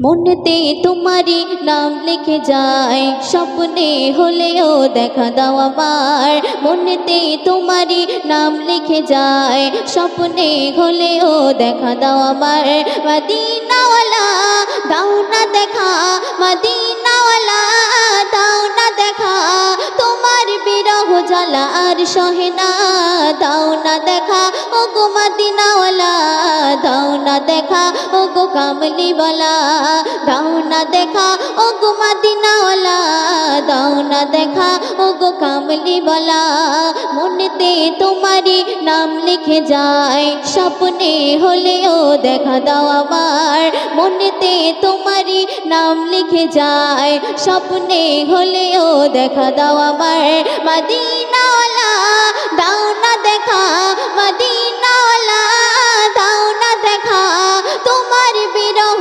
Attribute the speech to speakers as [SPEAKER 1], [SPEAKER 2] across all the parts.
[SPEAKER 1] মনেতে তোমারই নাম লিখে যায়। স্বপ্নে হলেও দেখা দাও আমার। মনেতে তোমারই নাম লিখে যায়। স্বপ্নে হলেও দেখা দাও আমার। মদিনাওয়ালা, দাও না দেখা। মদিনাওয়ালা, দাও না দেখা। তোমার বিরহ জ্বালা আর সহে না। দাও না দেখা ও গো মদিনাওয়ালা। দাও না দেখা ও গো কামলিওয়ালা। দাও না দেখা ও গো মদিনাওয়ালা। দাও না দেখা ও গো কামলিওয়ালা। মনেতে তোমারই নাম লিখে যায়, স্বপ্নে হলেও দেখা দাও আমার। মনেতে তোমারই নাম লিখে যায়, স্বপ্নে হলেও দেখা দাও আমার। মদিনাওয়ালা, দাও না দেখা, মদিনাওয়ালা, দাও না দেখা। তোমার বিরহ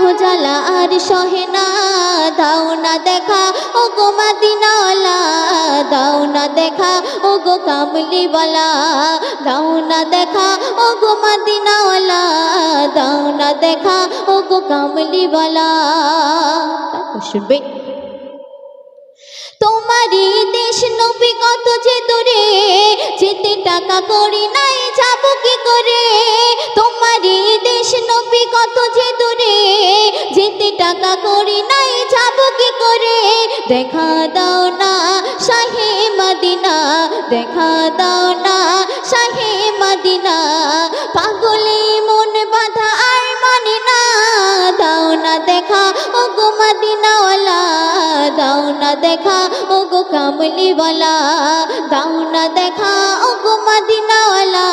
[SPEAKER 1] আর সহে না দেখা। ও গো মদিনাওয়ালা, দাও না দেখা। ও গো কামলিওয়ালা দেখা। ও গো মদিনাওয়ালা, দাও দেখা। ও গো তোমারই দেশ নবী কত যে দূরে, যেতে টাকা করি নাই, যাব কি করে? তোমারই দেশ নবী কত যে দূরে, যেতে টাকা করি নাই, যাব কি করে? দেখা দাও না শাহে মদিনা, দেখা দাও না শাহে মদিনা। পাগলে মন বাধা আর মানে দাও না দেখা ও গো মদিনাওয়ালা, দাও না দেখা ও গো কামলিওয়ালা, দাও না দেখা ও গো মদিনাওয়ালা।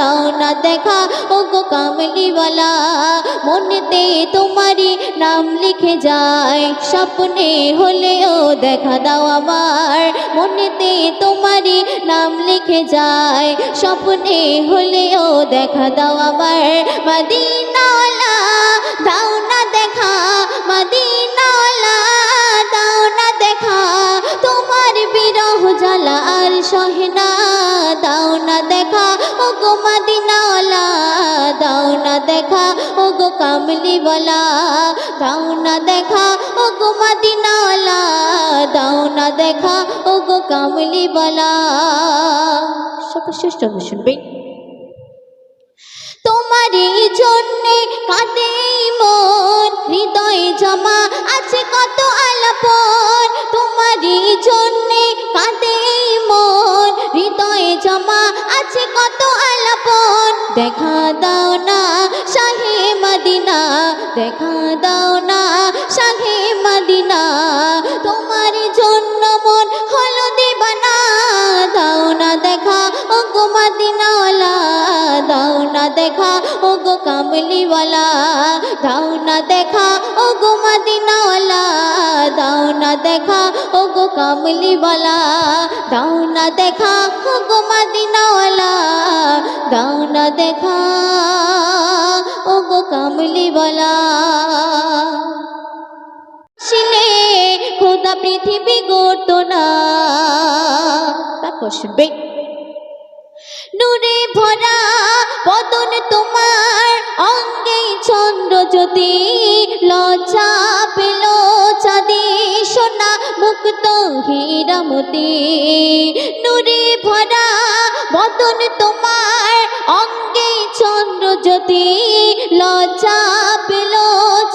[SPEAKER 1] দাও না দেখা ও গো কামলিওয়ালা মনেতে তোমারই নাম লিখে যায়। স্বপ্নে হলেও দেখা দাও আমার, মনেতে তোমারই নাম লিখে যায়। স্বপ্নে হলেও দেখা দাও আমার মদিনাওয়ালা দাও না দেখা মদিনাওয়ালা দাও না দেখা। তোমার বিরহ জ্বালা আর সহে দেখা ও গো কামলিওয়ালা দাও না দেখা ও গো মদিনাওয়ালা দাও না দেখা ও গো কামলিওয়ালা সকল শুনবেন শুনবে তোমারই জন্যে কাঁদে মন, হৃদয় জমা আছে কত আলাপন। তোমারই জন্যে কাঁদে মন, হৃদয়ে জমা আছে কত আলাপন। দেখা দাও না শাহে মদিনা, দেখা দাও না শাহে মদিনা। তোমার জন্য দেখা ও গো কামলিওয়ালা। দাও না দেখা ও গো মদিনাওয়ালা। দাও না দেখা ও গো কামলিওয়ালা। দাও না দেখা ও গো মদিনাওয়ালা। দাও না দেখা ও গো কামলিওয়ালা। শিলে খোদা পৃথিবী গড়তো না। তারপর শুনবে নূরে ভরা বদন তোমার অঙ্গে চন্দ্র যদি লজ্জা পেল চাঁদে সোনা মুক্ত হীরামতি। নূরে ভরা বদন তোমার অঙ্গে চন্দ্র জ্যোতি লজ্জা পেল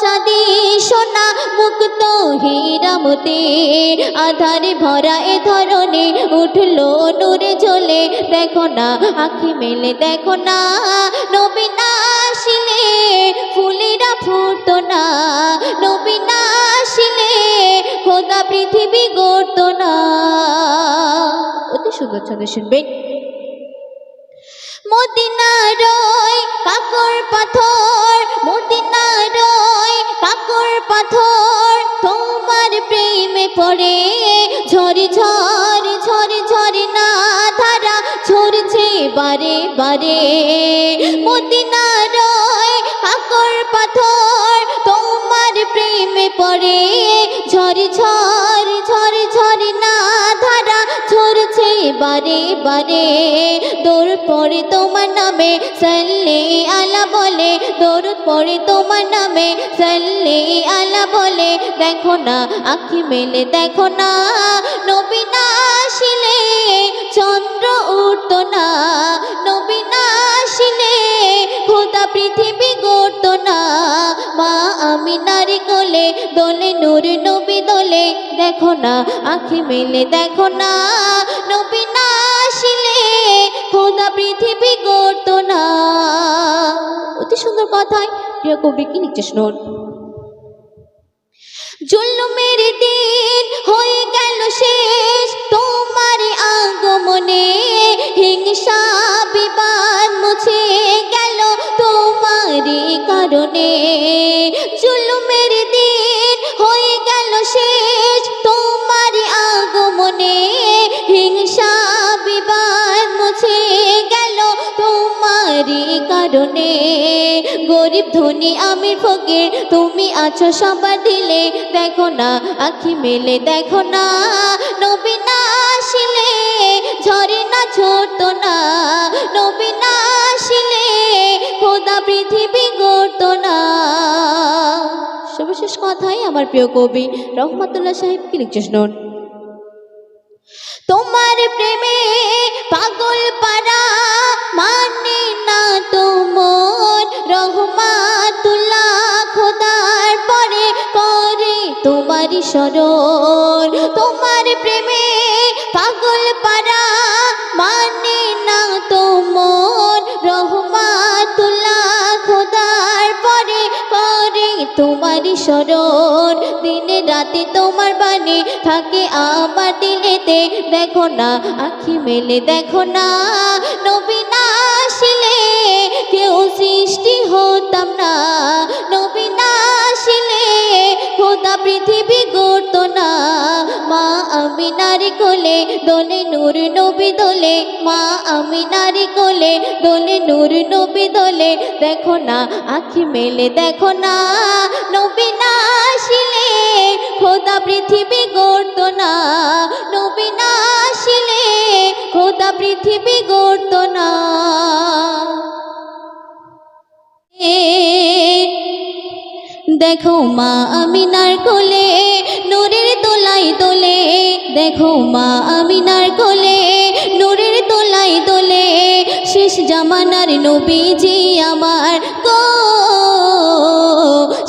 [SPEAKER 1] চাঁদি, সোনা মুক্ত হীরামতি আধারে ভরা এ ধরনে উঠল নূরে জ্বলে দেখো না আখি মেলে, দেখো না নবী না আসিলে ফুলেরা ফুটতো না নবী না আসিলে খোদা পৃথিবী গড়তো না। অতি সুন্দর ছন্দ শুনবেন। তোমার প্রেমে পড়ে না বারে বারে। মদিনার ওই কাকর পাথর, তোমার প্রেমে পড়ে ঝরি ঝরি বারে বারে। দৌড় পড়ে তোমার নামে, সাল্লে আলা বলে। দৌড় পড়ে তোমার নামে, সাল্লে আলা বলে। দেখো না আখি মেলে, দেখো না নবী না আসিলে চন্দ্র উঠত না। নবী না আসিলে খোদা পৃথিবী গড়ত না। মা আমি নারী কোলে, দোলে নূর নবী দোলে। দেখো না আখি মেলে, দেখো না নবী না আসিলে খোদা পৃথিবী গড়ত না। অতি সুন্দর প্রিয় কবি কি শুনুন দিন হয়ে গেল শেষ, তোমার আগমনে হিংসা বিবাদ মুছে গেল তোমারই কারণে। জুলুমের কারণে গরিব ধনী আমির ফকির, তুমি আছো সবার দিলে। দেখো না, আখি মেলে, দেখো না, নবী না আসিলে ঝরে না ছোট না। নবী না আসিলে খোদা পৃথিবী গড়ত না। সর্বশেষ কথাই আমার প্রিয় কবি রহমতুল্লাহ সাহেব কি লিখছে শুনুন? তোমার প্রেমে পাগল পারা তোমারই স্মরণ তোমার প্রেমে পাগল পারা মানে না তোমার। রহমাতুল্লাহ খোদার পরে পরে তোমারই স্মরণ দিনে রাতে তোমার বাণী থাকে আমার দিলেতে। দেখো না, আখি মেলে দেখো না, নবী না আসিলে কেউ সৃষ্টি হতাম না। নবী না খোদা পৃথিবী গড়ত না। মা আমি নারী কোলে দোলে নূর নবী দোলে। মা আমি নারী কোলে দোলে নূর নবী দোলে। দেখো না, আখি মেলে দেখো না। নবী না আসিলে খোদা পৃথিবী গড়ত না। নবী না আসিলে খোদা পৃথিবী গড়ত না। দেখো মা আমিনার কোলে, নূরের দোলাই দোলে দেখো মা আমিনার কোলে, নূরের দোলাই দোলে শেষ জামানার নবীজি আমার গো।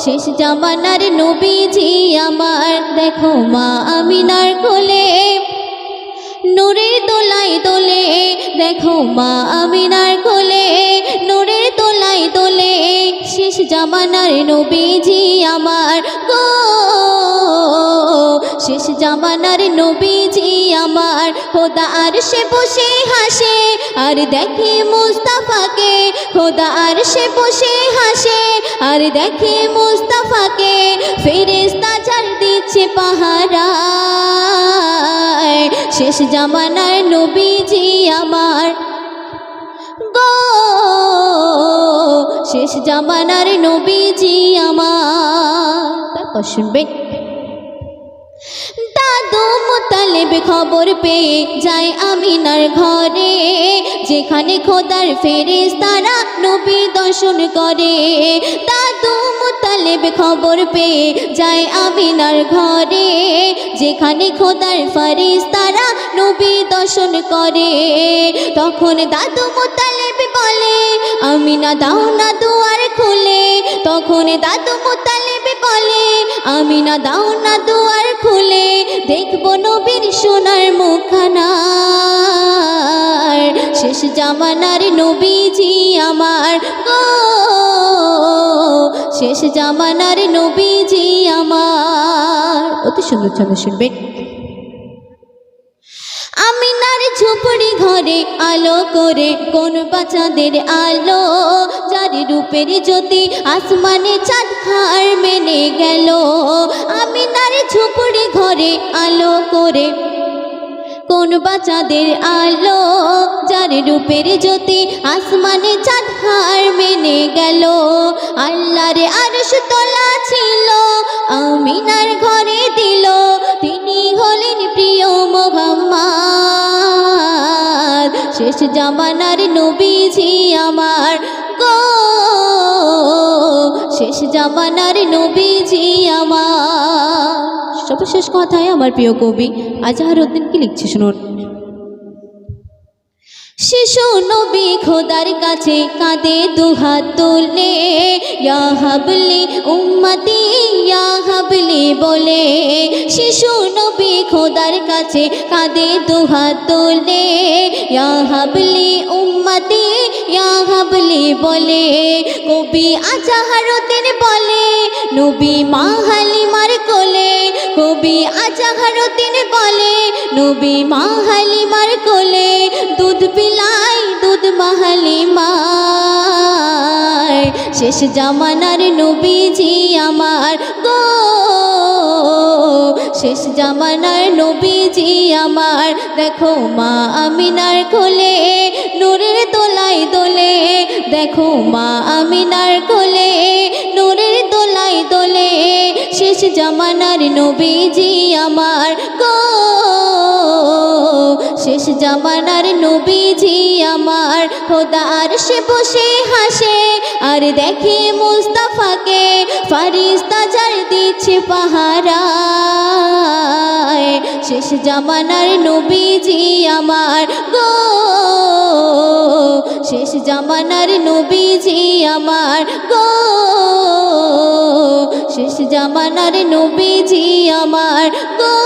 [SPEAKER 1] শেষ জামানার নবীজি আমার। দেখো মা আমিনার কোলে নূরের তোলাই তোলে দেখো মা আমিনার কোলে। নূরে তোলাই তোলে শেষ জামানার নবীজি আমার গো। শেষ জামানার নবীজি আমার। খোদা আর সে বসে হাসে, আর দেখে মুস্তাফাকে। খোদা আর সে বসে হাসে, আর দেখে মুস্তাফাকে। ফেরেস্তা চাল দিচ্ছে পাহারা শেষ জামানার নবীজি আমার। গো, শেষ জামানার নবীজি আমার। শুনবেন। মোতালেব খবর পেয়ে যায় আমিনার ঘরে। যেখানে খোদার ফেরেস তারা নবী দর্শন করে দাদু মোতালেব খবর পেয়ে যায় আমিনার ঘরে। যেখানে খোদার ফারিস তারা নবী দর্শন করে। তখন দাদু মোতালেব বলে, আমিনা, দাও না দুয়ার খুলে। তখন দাদু মোতালেব বলে, আমিনা, দাও না দুয়ার খুলে। দেখব নবীর সোনার মুখানা শেষ জামানার নবীজি আমার গো। শেষ জামানার নবীজি আমার। অতি সুন্দর ছন্দ শুনবেন। আমিনার ঝুপড়ি ঘরে আলো করে, কোন বাচ্চাদের আলো যার রূপের জ্যোতি আসমানে চাঁদ খার মেনে গেল। আমিনার ঝুপড়ি ঘরে আলো করে কোন বাচ্চাদের আলো, যার রূপের জ্যোতি আসমানে চাঁদ হার মেনে গেল। আল্লাহর আরশ তোলা ছিল, আমিনার ঘরে দিল। তিনি হলেন প্রিয় মোহাম্মদ। শেষ জামানার নবীজি আমার গো। শেষ জামানার নবীজি আমার সর্বশেষ কথায় আমার প্রিয় কবি আজহার উদ্দিন লিখছে শুনুন। শিশু নবী খোদার কাছে কাঁদে দুহাত তুলে, ইয়া হাবলি উম্মতি, ইয়া হাবলি বলে। শিশু নবী খোদার কাছে কাঁদে দুহাত তুলে, ইয়া হাবলি উম্মতি, ইয়া হাবলি বলে। কবি আজাহারুদ্দিন বলে, নবী মা হালিমার কোলে। কবি আজাহারুদ্দিন বলে, নবী মা হালিমার কোলে দুধ পিলাই দুধ মাহালিমার। শেষ জামানার নবীজি আমার গো। শেষ জামানার নবীজি আমার, দেখো মা আমিনার কোলে নূরের দোলাই দোলে, দেখো মা আমিনার কোলে শেষ জামানার নবীজি আমার গো। শেষ জামানার নবীজি আমার খোদার সে বসে হাসে, আর দেখে মুস্তাফাকে ফারিস্তা যার দিচ্ছে পাহারায়। শেষ জামানার নবীজি আমার গো। শেষ জামানার নবীজি আমার গো। শেষ জামানার নবীজি আমার গো।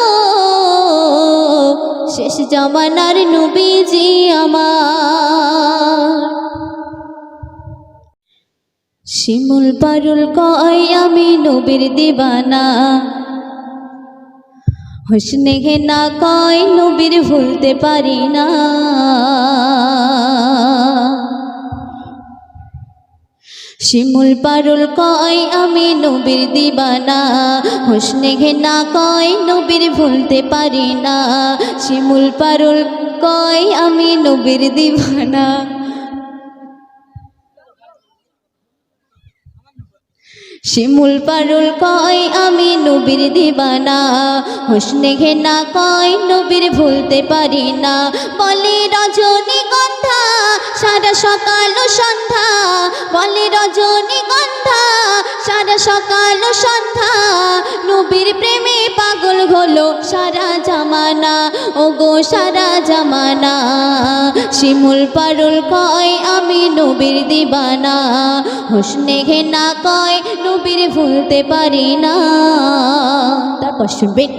[SPEAKER 1] শেষ জামানার নবীজি আমার। শিমুল পারুল কয়, আমি নবীর দিবানা। হোসনে না কয়, নবীর ভুলতে পারি না। শিমুল পারুল কয়, আমি নবীর দিবানা। হোসনে ঘেনা কয়, নবীর ভুলতে পারি না। শিমুল পারুল কয়, আমি নবীর দিবানা। শিমুল পারুল কয়, আমি নবীর দিবানা। হোসনে ঘেনা কয়, নবীর ভুলতে পারি না। বলে, রজনীগন্ধা, সারা সকাল সন্ধ্যা। বলে, রজনীগন্ধা, সারা সকাল সন্ধ্যা। নবীর প্রেমে পাগল হলো সারা জামানা। ও গো সারা জামানা। শিমুল পারুল কয়, আমি নবীর দিবানা। হোসনে ঘেনা কয় নবীর ভুলতে পারি না। তারপর শুনবেন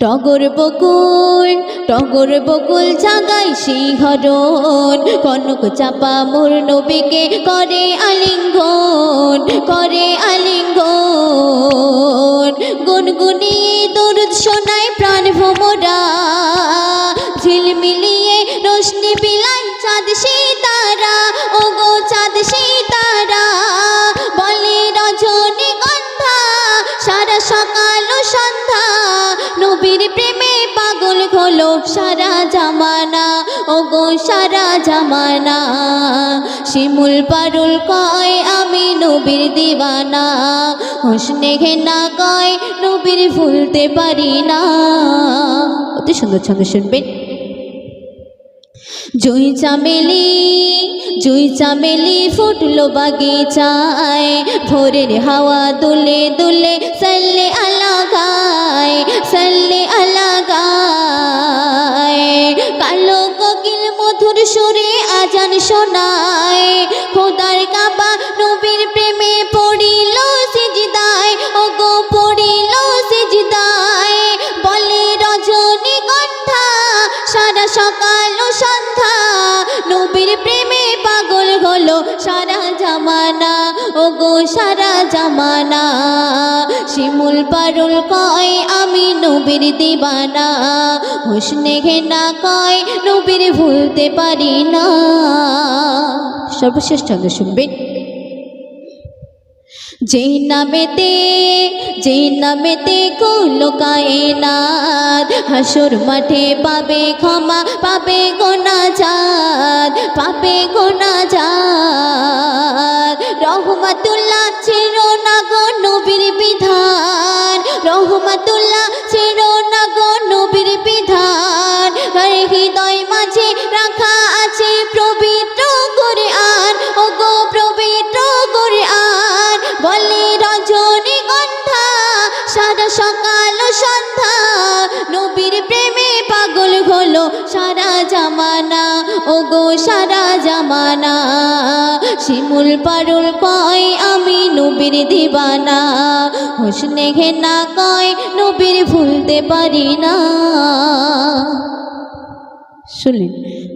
[SPEAKER 1] টগর বকুল টগর বকুল জাগাই শিহরণ কনক চাপা মোর নবীকে করে আলিঙ্গন করে আলিঙ্গন। গুনগুনিয়ে দরুদ শোনায় প্রাণ ভোমরা ঝিলমিলিয়ে রোশনি বিলাই চাঁদ শিমুল পারুল কয়, আমি নবীর দিবানা। হোসনে ঘেনা কয়, নবীর ভুলতে পারি না। অতি সুন্দর ছন্দ শুনবেন। জুই চামেলি জুই চামেলি ফুটলো বাগিচায়। ভোরের হাওয়া দুলে দুলে সাল্লে আলা গায়, সাল্লে সুরে আজান শোনায়। খোদার কাবা সন্ধ্যা নবীর প্রেমে পাগল হলো সারা জামানা। ও গো সারা জামানা। শিমুল পারুল কয়, আমি নবীর দিবানা। হোসনে ঘেনা কয়, নবীর ভুলতে পারি না। সর্বশ্রেষ্ঠ ছন্দ শুনবেন। যেই নামেতে যেই নামেতে কৌলো কায়নাত হাসুর মাঠে পাবে ক্ষমা, পাবে গোনা জাত পাবে গোনা জাত রহমাতুল্লাহ ছিল না গো নবীর বিধান, রহমাতুল্লাহ ছিল না গো নবীর বিধান। হৃদয় মাঝে রাখা আছে পবিত্র সারা জামানা, শিমুল পারুল কয়, আমি নবীর দিবানা। হোসনে ঘেনা কয়, নবীর ভুলতে পারি না। শুনলেন?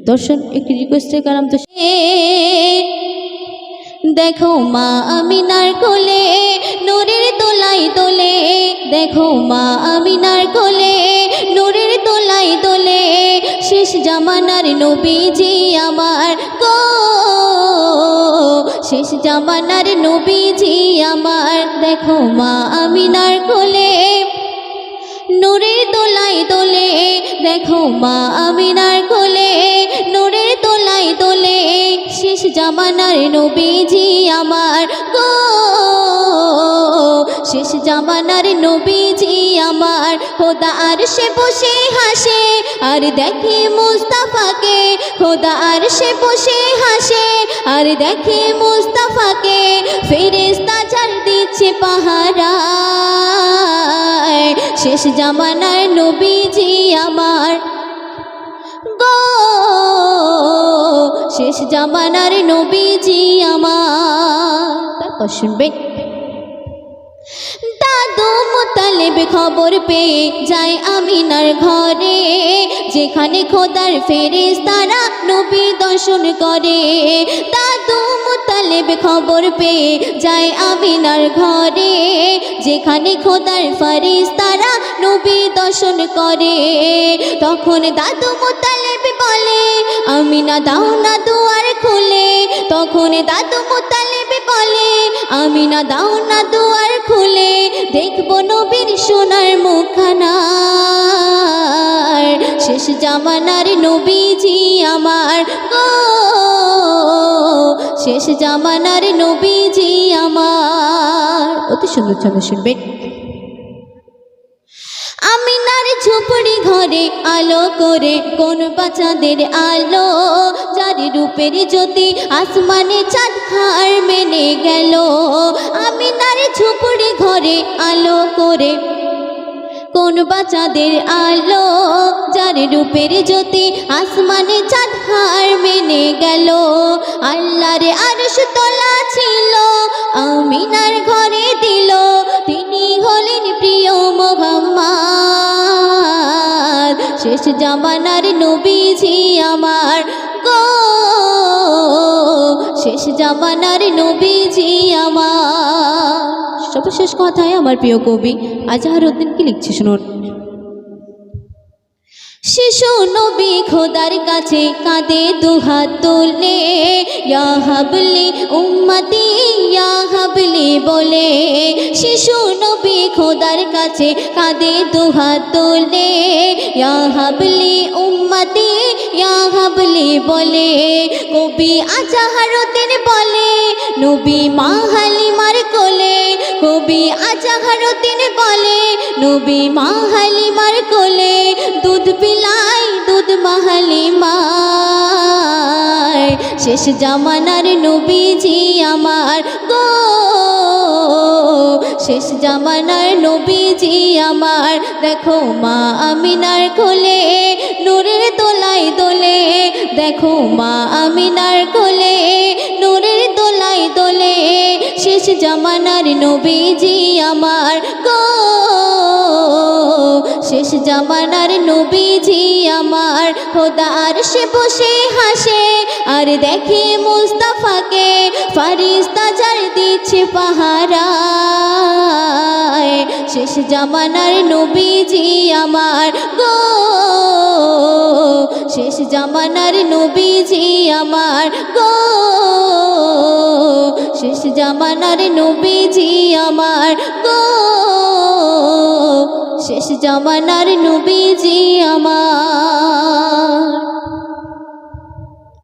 [SPEAKER 1] দর্শন, একটি রিকোয়েস্টের কারণ তো দেখো মা আমিনার কোলে নূরের তোলাই তোলে, দেখো মা আমিনার কোলে। নূরের তোলাই তোলে, শেষ জামানার নবীজি আমার গো। শেষ জামানার নবীজি আমার, দেখো মা আমিনার কোলে। নূরের দোলাই দোলে দেখো মা আমিনার কোলে। নূরের দোলাই দোলে শেষ জামানার নবীজি আমার জামানার নবীজি আমার, খোদা আর সে বসে হাসে। আর দেখে মুস্তাফাকে, খোদা আর সে বসে হাসে। আর দেখে মুস্তাফাকে ফেরেস্তা চার দিচ্ছে পাহারায়। শেষ জামানার নবীজি আমার। গো, শেষ জামানার নবীজি আমার। শুনবে। মোতালেব খবর পেয়ে যায় আমিনার ঘরে। যেখানে খোদার ফেরেস তারা নবী দর্শন করে। দাদু মোতালেব খবর পেয়ে যায় আমিনার ঘরে। যেখানে খোদার ফারিস তারা নবী দর্শন করে। তখন দাদু মোতালেব বলে, আমিনা, দাও না দুয়ার খুলে। তখন দাদু মোতালেব বলে, আমিনা, দাও না দুয়ার খুলে। দেখব নবীর সোনার মুখানা শেষ জামানার নবীজি আমার গো। শেষ জামানার নবীজি আমার। অতি সুন্দর ছন্দ শুনবেন। ঝুপড়ি ঘরে আলো করে, কোন বাচ্চাদের আলো? যার রূপের জ্যোতি আসমানে চাঁদ খার মেনে গেল। আমিনার ঝুপড়ি ঘরে আলো করে, কোন বাচ্চাদের আলো? যার রূপের জ্যোতি আসমানে চাঁদ হার মেনে গেল। আল্লাহর আরশ তোলা ছিল, আমিনার ঘরে দিল। তিনি হলেন প্রিয় মোহাম্মদ। শেষ জামানার নবীজি আমার গো। শেষ জামানার নবীজি আমার। সর্বশেষ কথায় আমার প্রিয় কবি আজহার উদ্দিন কি লিখছে শুনুন। শিশু নবী খোদার কাছে কাঁদে দুহাত তুলে, ইয়া হাবলি উম্মতি হাবলি বলে। শিশু নবী খোদার কাছে কাঁদে দুহাত তুলে, ইয়া হাবলি উম্মতি হাবলি বলে। কবি আজাহারুদ্দিন বলে, নবী মা হালিমার কোলে। কবি আজাহারুদ্দিন বলে, নবী মা হালিমার কোলে। দুধ পিলাই, দুধ মাহালিমার শেষ জামানার নবীজি আমার গো। শেষ জামানার নবীজি আমার। দেখো মা আমিনার কোলে, নূরের দোলাই দোলে। দেখো মা আমিনার কোলে, নূরের দোলাই দোলে। শেষ জামানার নবীজি আমার গো। জামানার নবীজি আমার খোদা আর সে বসে হাসে। আর দেখে মুস্তাফাকে ফারিস্তা যার দিচ্ছে পাহারায়। শেষ জামানার নবীজি আমার গো। শেষ জামানার নবীজি আমার গো। শেষ জামানার নবীজি আমার গো। শেষ জামানার নবীজি আমার।